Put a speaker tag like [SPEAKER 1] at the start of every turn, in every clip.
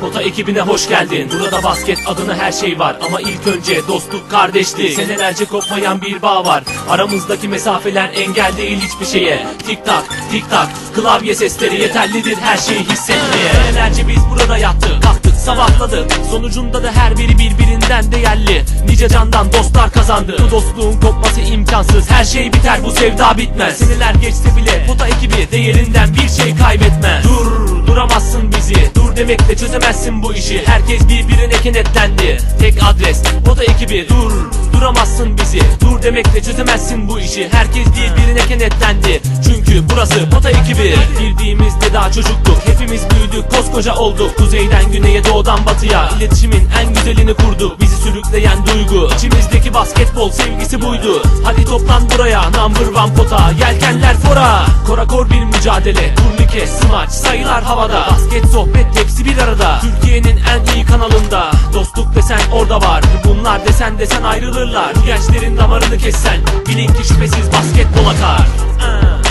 [SPEAKER 1] Pota ekibine hoş geldin. Burada basket adına her şey var. Ama ilk önce dostluk kardeşlik. Senelerce kopmayan bir bağ var. Aramızdaki mesafeler engel değil hiçbir şeye. Tik tak tik tak. Klavye sesleri yeterlidir her şeyi hissetmeye. Senelerce biz burada yattık. Kalktık sabahladık Sonucunda da her biri birbirinden değerli. Nice candan dostlar kazandı. Bu dostluğun kopması imkansız. Her şey biter bu sevda bitmez. Seneler geçse bile Pota ekibi değerinden bir şey kaybetmez. Dur duramazsın bizi. Dur demekle çözemezsin bu işi. Herkes birbirine kenetlendi. Tek adres Pota ekibi. Dur duramazsın bizi. Dur demekle çözemezsin bu işi. Herkes birbirine kenetlendi. Çünkü burası Pota ekibi. Girdiğimizde daha çocuktuk. Hepimiz büyüdük. Koskoca olduk. Kuzeyden güneye doğudan batıya. İletişimin en güzelini kurduk. Bizi sürükleyen duygu. İçimizdeki basketbol sevgisi buydu. Hadi toplan buraya. Number one pota. Yelkenler fora. Korakor bir mücadele. Turnike smaç sayılar havada. Basket sohbet hepsi bir arada. Türkiye'nin en iyi kanalında. Dostluk desen orada var Bunlar desen desen ayrılırlar. Bu gençlerin damarını kessen Bilin ki şüphesiz basketbol akar. Ah,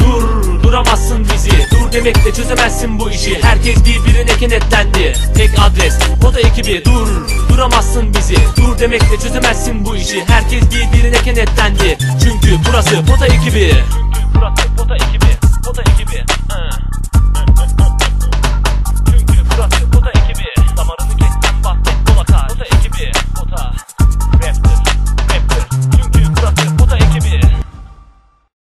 [SPEAKER 1] Dur duramazsın bizi. Dur demekle çözemezsin bu işi. Herkes birbirine kenetlendi. Tek adres Pota ekibi. Dur Duramazsın bizi Dur demekle çözemezsin bu işi. Herkes birbirine kenetlendi. Çünkü burası Pota ekibi. Çünkü burası Pota ekibi.